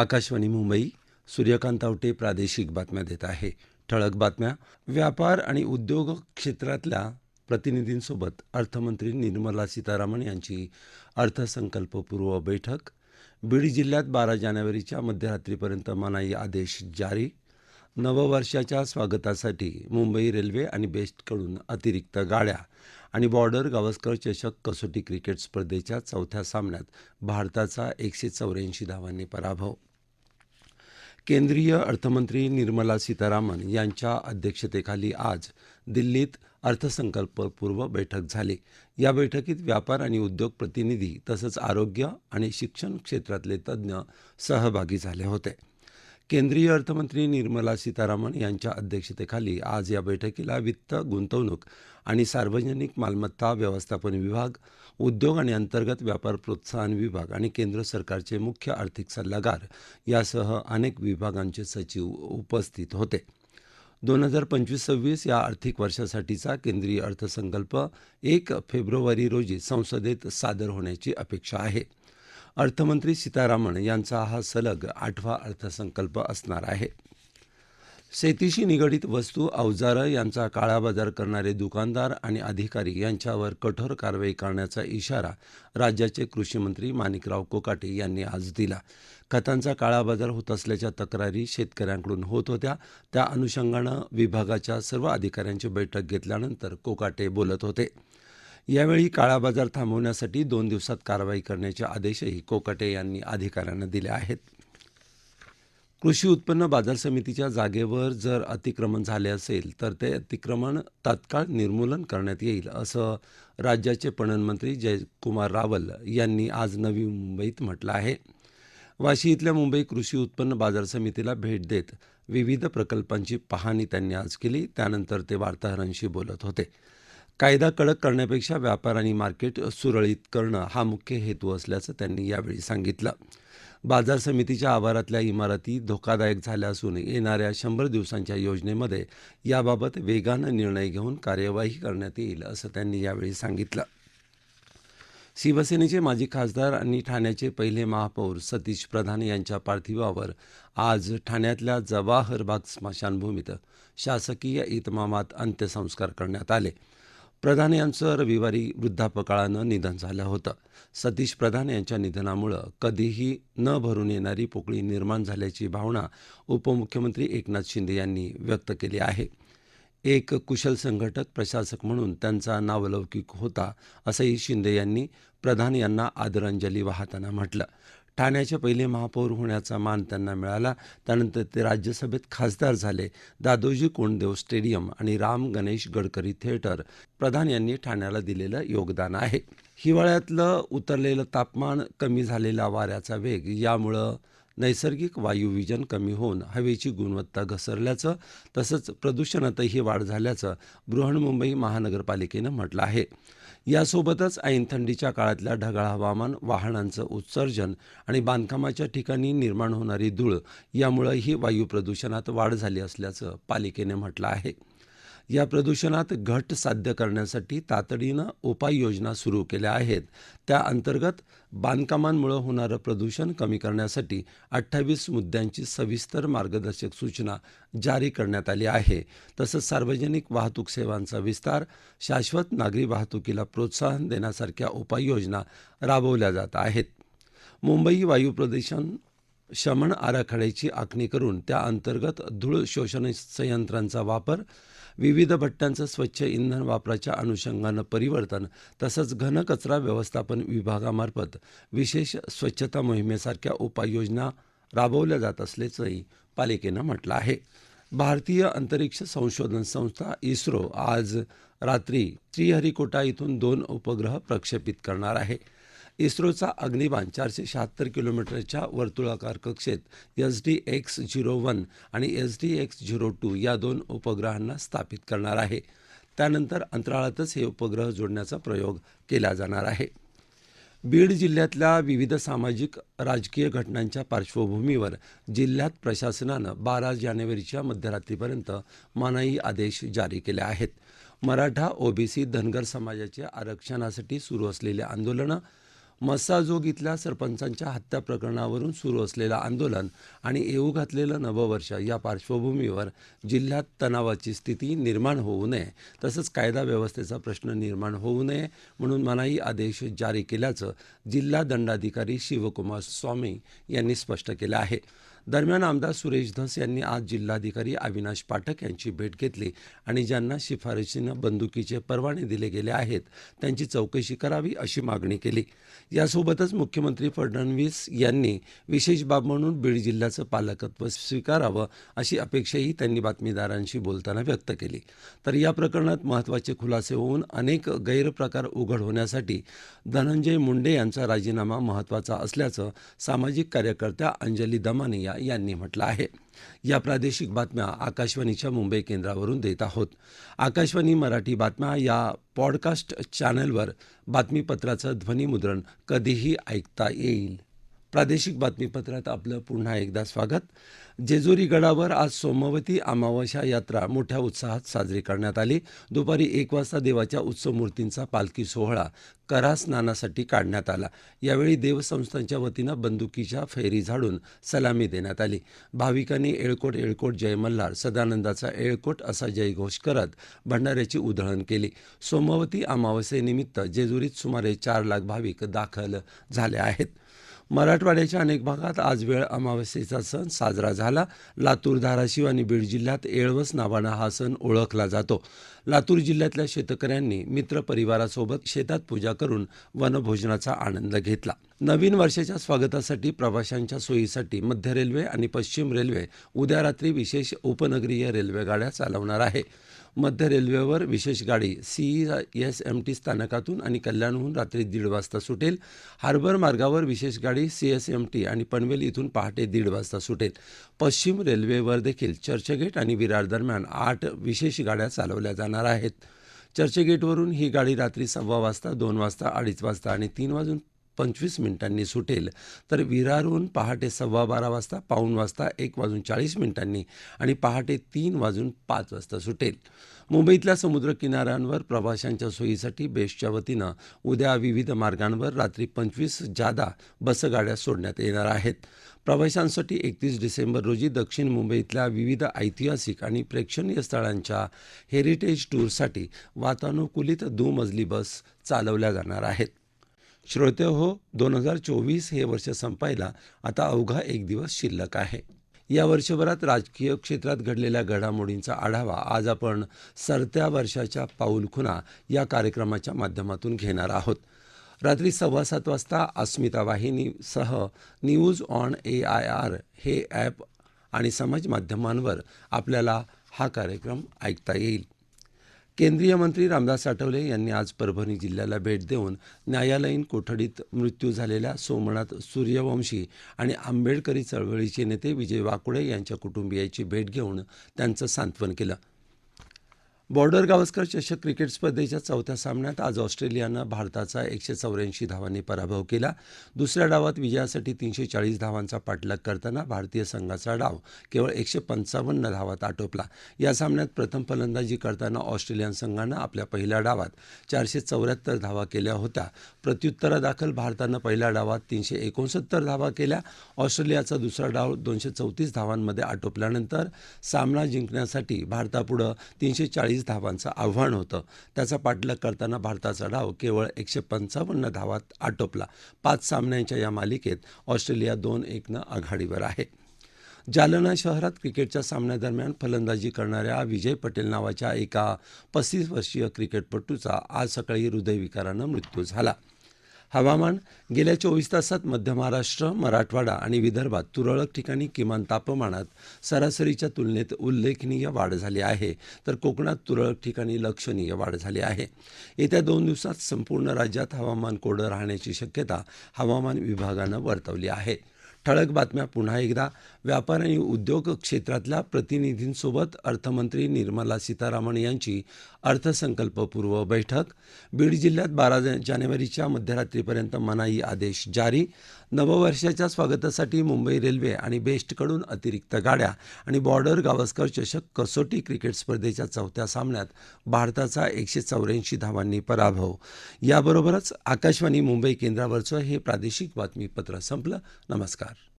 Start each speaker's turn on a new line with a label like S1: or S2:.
S1: आकाशवाणी मुंबई सूर्यकांत आवटे प्रादेशिक बातम्या देत आहे ठळक बातम्या व्यापार आणि उद्योग क्षेत्रातल्या प्रतिनिधींसोबत अर्थमंत्री निर्मला सीतारामन यांची अर्थसंकल्पपूर्व बैठक बीड जिल्ह्यात बारा जानेवारीच्या मध्यरात्रीपर्यंत मनाई आदेश जारी नववर्षाच्या स्वागतासाठी मुंबई रेल्वे आणि बेस्टकडून अतिरिक्त गाड्या आणि बॉर्डर गावस्कर चषक कसोटी क्रिकेट स्पर्धेच्या चौथ्या सामन्यात भारताचा एकशे चौऱ्याऐंशी धावांनी पराभव केंद्रीय अर्थमंत्री निर्मला सीतारामन यांच्या अध्यक्षतेखाली आज दिल्लीत अर्थसंकल्पपूर्व बैठक झाली या बैठकीत व्यापार आणि उद्योग प्रतिनिधी तसंच आरोग्य आणि शिक्षण क्षेत्रातले तज्ज्ञ सहभागी झाले होते केंद्रीय अर्थमंत्री निर्मला सीतारामन यांच्या अध्यक्षतेखाली आज या बैठकीला वित्त गुंतवणूक आणि सार्वजनिक मालमत्ता व्यवस्थापन विभाग उद्योग आणि अंतर्गत व्यापार प्रोत्साहन विभाग आणि केंद्र सरकारचे मुख्य आर्थिक सल्लागार यासह अनेक विभागांचे सचिव उपस्थित होते दोन हजार पंचवीस सव्वीस या आर्थिक वर्षासाठीचा केंद्रीय अर्थसंकल्प एक फेब्रुवारी रोजी संसदेत सादर होण्याची अपेक्षा आहे अर्थमंत्री सीतारामन यांचा हा सलग आठवा अर्थसंकल्प असणार आहे शेतीशी निगडीत वस्तू अवजारं यांचा काळाबाजार करणारे दुकानदार आणि अधिकारी यांच्यावर कठोर कारवाई करण्याचा इशारा राज्याचे कृषीमंत्री माणिकराव कोकाटे यांनी आज दिला खतांचा काळाबाजार होत असल्याच्या तक्रारी शेतकऱ्यांकडून होत होत्या त्या अनुषंगानं विभागाच्या सर्व अधिकाऱ्यांची बैठक घेतल्यानंतर कोकाटे बोलत होते यावेळी काळाबाजार थांबवण्यासाठी दोन दिवसात कारवाई करण्याचे आदेशही कोकाटे यांनी अधिकाऱ्यांना दिले आहेत कृषी उत्पन्न बाजार समितीच्या जागेवर जर अतिक्रमण झाले असेल तर ते अतिक्रमण तात्काळ निर्मूलन करण्यात येईल असं राज्याचे पणन मंत्री जयकुमार रावल यांनी आज नवी मुंबईत म्हटलं आहे वाशी इथल्या मुंबई कृषी उत्पन्न बाजार समितीला भेट देत विविध प्रकल्पांची पाहणी त्यांनी आज केली त्यानंतर ते वार्ताहरांशी बोलत होते कायदा कडक करण्यापेक्षा व्यापार आणि मार्केट सुरळीत करणं हा मुख्य हेतू असल्याचं त्यांनी यावेळी सांगितलं बाजार समितीच्या आवारातल्या इमारती धोकादायक झाल्या असून येणाऱ्या शंभर दिवसांच्या योजनेमध्ये याबाबत वेगानं निर्णय घेऊन कार्यवाही करण्यात येईल असं त्यांनी यावेळी सांगितलं शिवसेनेचे माजी खासदार आणि ठाण्याचे पहिले महापौर सतीश प्रधान यांच्या पार्थिवावर आज ठाण्यातल्या जवाहरबाग स्मशानभूमीत शासकीय इतमामात अंत्यसंस्कार करण्यात आले प्रधान यांचं रविवारी वृद्धापकाळानं निधन झालं होतं सतीश प्रधान यांच्या निधनामुळं कधीही न भरून येणारी पोकळी निर्माण झाल्याची भावना उपमुख्यमंत्री एकनाथ शिंदे यांनी व्यक्त केली आहे एक कुशल संघटक प्रशासक म्हणून त्यांचा नावलौकिक होता असंही शिंदे यांनी प्रधान यांना आदरांजली वाहताना म्हटलं ठाण्याचे पहिले महापौर होण्याचा मान त्यांना मिळाला त्यानंतर ते राज्यसभेत खासदार झाले दादोजी कोंडदेव स्टेडियम आणि राम गणेश गडकरी थिएटर प्रधान यांनी ठाण्याला दिलेलं योगदान आहे हिवाळ्यातलं उतरलेलं तापमान कमी झालेला वाऱ्याचा वेग यामुळं नैसर्गिक वायुविजन कमी होऊन हवेची गुणवत्ता घसरल्याचं तसंच प्रदूषणातही वाढ झाल्याचं बृहन्मुंबई महानगरपालिकेनं म्हटलं आहे यासोबतच ऐन थंडीच्या काळातल्या ढगाळ हवामान वाहनांचं उत्सर्जन आणि बांधकामाच्या ठिकाणी निर्माण होणारी धूळ यामुळेही वायू प्रदूषणात वाढ झाली असल्याचं पालिकेने म्हटलं आहे या प्रदूषणात घट साध्य करण्यासाठी तातडीनं उपाययोजना सुरू केल्या आहेत त्या अंतर्गत बांधकामांमुळे होणारं प्रदूषण कमी करण्यासाठी अठ्ठावीस मुद्द्यांची सविस्तर मार्गदर्शक सूचना जारी करण्यात आली आहे तसंच सार्वजनिक वाहतूक सेवांचा विस्तार शाश्वत नागरी वाहतुकीला प्रोत्साहन देण्यासारख्या उपाययोजना राबवल्या जात आहेत मुंबई वायू प्रदूषण शमन आराखड्याची आखणी करून त्या अंतर्गत धूळ शोषण संयंत्रांचा वापर विविध भट्ट्यांचं स्वच्छ इंधन वापराच्या अनुषंगानं परिवर्तन तसंच घनकचरा व्यवस्थापन विभागामार्फत विशेष स्वच्छता मोहिमेसारख्या उपाययोजना राबवल्या जात असल्याचंही पालिकेनं म्हटलं आहे भारतीय अंतरिक्ष संशोधन संस्था इस्रो आज रात्री श्रीहरिकोटा इथून दोन उपग्रह प्रक्षेपित करणार आहे इस्रोचा अग्निबाण चारशे शहात्तर किलोमीटरच्या वर्तुळाकार कक्षेत S D X zero one आणि S D X zero two या दोन उपग्रहांना स्थापित करणार आहे त्यानंतर अंतराळातच हे उपग्रह जोडण्याचा प्रयोग केला जाणार आहे बीड जिल्ह्यातल्या विविध सामाजिक राजकीय घटनांच्या पार्श्वभूमीवर जिल्ह्यात प्रशासनानं बारा जानेवारीच्या मध्यरात्रीपर्यंत मनाई आदेश जारी केले आहेत मराठा ओबीसी धनगर समाजाच्या आरक्षणासाठी सुरू असलेले आंदोलनं मस्साजोग इथल्या सरपंचांच्या हत्या प्रकरणावरून सुरू असलेलं आंदोलन आणि येऊ घातलेलं नववर्ष या पार्श्वभूमीवर जिल्ह्यात तणावाची स्थिती निर्माण होऊ नये तसंच कायदा व्यवस्थेचा प्रश्न निर्माण होऊ नये म्हणून मनाई आदेश जारी केल्याचं जिल्हा दंडाधिकारी शिवकुमार स्वामी यांनी स्पष्ट केलं आहे दरम्यान आमदार सुरेश धस यांनी आज जिल्हाधिकारी अविनाश पाठक यांची भेट घेतली आणि ज्यांना शिफारशीनं बंदुकीचे परवाने दिले गेले आहेत त्यांची चौकशी करावी अशी मागणी केली यासोबतच मुख्यमंत्री फडणवीस यांनी विशेष बाब म्हणून बीड जिल्ह्याचं पालकत्व स्वीकारावं अशी अपेक्षाही त्यांनी बातमीदारांशी बोलताना व्यक्त केली तर या प्रकरणात महत्त्वाचे खुलासे होऊन अनेक गैरप्रकार उघड होण्यासाठी धनंजय मुंडे यांचा राजीनामा महत्त्वाचा असल्याचं सामाजिक कार्यकर्त्या अंजली या यांनी म्हटलं आहे या प्रादेशिक बातम्या आकाशवाणीच्या मुंबई केंद्रावरून देत आहोत आकाशवाणी मराठी बातम्या या पॉडकास्ट चॅनलवर बातमीपत्राचं ध्वनिमुद्रण कधीही ऐकता येईल प्रादेशिक बातमीपत्रात आपलं पुन्हा एकदा स्वागत जेजुरी गडावर आज सोमवती अमावस्या यात्रा मोठ्या उत्साहात साजरी करण्यात आली दुपारी एक वाजता देवाच्या उत्सव मूर्तींचा पालखी सोहळा करा स्नानासाठी काढण्यात आला यावेळी देवसंस्थांच्या वतीनं बंदुकीच्या फेरी झाडून सलामी देण्यात आली भाविकांनी एळकोट एळकोट जय मल्हार सदानंदाचा एळकोट असा जयघोष करत भंडाऱ्याची उधळण केली सोमवती अमावस्येनिमित्त जेजुरीत सुमारे चार लाख भाविक दाखल झाले आहेत मराठवाड्याच्या अनेक भागात आज वेळ अमावस्येचा सण साजरा झाला लातूर धाराशिव आणि बीड जिल्ह्यात एळवस नावानं हा सण ओळखला जातो लातूर जिल्ह्यातल्या शेतकऱ्यांनी मित्र परिवारासोबत शेतात पूजा करून वनभोजनाचा आनंद घेतला नवीन वर्षाच्या स्वागतासाठी प्रवाशांच्या सोयीसाठी मध्य रेल्वे आणि पश्चिम रेल्वे उद्या रात्री विशेष उपनगरीय रेल्वेगाड्या चालवणार आहे मध्य रेल्वेवर विशेष गाडी सी एस एम टी स्थानकातून आणि कल्याणहून रात्री दीड वाजता सुटेल हार्बर मार्गावर विशेष गाडी सी एस एम टी आणि पनवेल इथून पहाटे दीड वाजता सुटेल पश्चिम रेल्वेवर देखील चर्चगेट आणि विरार दरम्यान आठ विशेष गाड्या चालवल्या जाणार आहेत चर्चगेटवरून ही गाडी रात्री सव्वा वाजता दोन वाजता अडीच वाजता आणि तीन वाजून पंचवीस मिनिटांनी सुटेल तर विरारहून पहाटे सव्वा बारा वाजता पाऊण वाजता एक वाजून चाळीस मिनिटांनी आणि पहाटे तीन वाजून पाच वाजता सुटेल मुंबईतल्या समुद्रकिनाऱ्यांवर प्रवाशांच्या सोयीसाठी बेस्टच्या वतीनं उद्या विविध मार्गांवर रात्री पंचवीस जादा बसगाड्या सोडण्यात येणार आहेत प्रवाशांसाठी एकतीस डिसेंबर रोजी दक्षिण मुंबईतल्या विविध ऐतिहासिक आणि प्रेक्षणीय स्थळांच्या हेरिटेज टूरसाठी वातानुकूलित दुमजली बस चालवल्या जाणार आहेत श्रोते हो दोन हजार चोवीस हे वर्ष संपायला आता अवघा एक दिवस शिल्लक आहे या वर्षभरात राजकीय क्षेत्रात घडलेल्या घडामोडींचा आढावा आज आपण सरत्या वर्षाच्या पाऊलखुणा या कार्यक्रमाच्या माध्यमातून घेणार आहोत रात्री सव्वा सात वाजता अस्मिता वाहिनीसह news on A I R हे ॲप आणि समाज माध्यमांवर आपल्याला हा कार्यक्रम ऐकता येईल केंद्रीय मंत्री रामदास आठवले यांनी आज परभणी जिल्ह्याला भेट देऊन न्यायालयीन कोठडीत मृत्यू झालेल्या सोमनाथ सूर्यवंशी आणि आंबेडकरी चळवळीचे नेते विजय वाकुडे यांच्या कुटुंबियांची भेट घेऊन त्यांचं सांत्वन केलं बॉर्डर गावस्कर चषक क्रिकेट स्पर्धेच्या चौथ्या सामन्यात आज ऑस्ट्रेलियानं भारताचा एकशे चौऱ्याऐंशी धावांनी पराभव केला दुसऱ्या डावात विजयासाठी तीनशे चाळीस धावांचा पाठलाग करताना भारतीय संघाचा डाव केवळ एकशे पंचावन्न धावात आटोपला या सामन्यात प्रथम फलंदाजी करताना ऑस्ट्रेलियन संघानं आपल्या पहिल्या डावात चारशे चौऱ्याहत्तर धावा केल्या होत्या प्रत्युत्तरादाखल भारतानं पहिल्या डावात तीनशे एकोणसत्तर धावा केल्या ऑस्ट्रेलियाचा दुसरा डाव दोनशे चौतीस धावांमध्ये आटोपल्यानंतर सामना जिंकण्यासाठी भारतापुढं तीनशे चाळीस चाळीस धावांचं आव्हान होतं त्याचा पाठलाग करताना भारताचा डाव केवळ एकशे पंचावन्न धावात आटोपला पाच सामन्यांच्या या मालिकेत ऑस्ट्रेलिया दोन एकनं आघाडीवर आहे जालना शहरात क्रिकेटच्या सामन्यादरम्यान फलंदाजी करणाऱ्या विजय पटेल नावाच्या एका पस्तीस वर्षीय क्रिकेटपटूचा आज सकाळी हृदयविकारानं मृत्यू झाला हवामान गेल्या चोवीस तासात मध्य महाराष्ट्र मराठवाडा आणि विदर्भात तुरळक ठिकाणी किमान तापमानात सरासरीच्या तुलनेत उल्लेखनीय वाढ झाली आहे तर कोकणात तुरळक ठिकाणी लक्षणीय वाढ झाली आहे येत्या दोन दिवसात संपूर्ण राज्यात हवामान कोरडं राहण्याची शक्यता हवामान विभागानं वर्तवली आहे ठळक बातम्या पुन्हा एकदा व्यापार आणि उद्योग क्षेत्रातल्या प्रतिनिधींसोबत अर्थमंत्री निर्मला सीतारामन यांची अर्थसंकल्पपूर्व बैठक बीड जिल्ह्यात बारा जानेवारीच्या मध्यरात्रीपर्यंत मनाई आदेश जारी नववर्षाच्या स्वागतासाठी मुंबई रेल्वे आणि बेस्टकडून अतिरिक्त गाड्या आणि बॉर्डर गावस्कर चषक कसोटी क्रिकेट स्पर्धेच्या चौथ्या सामन्यात भारताचा एकशे चौऱ्याऐंशी धावांनी पराभव याबरोबरच आकाशवाणी मुंबई केंद्रावरचं हे प्रादेशिक बातमीपत्र संपलं नमस्कार var.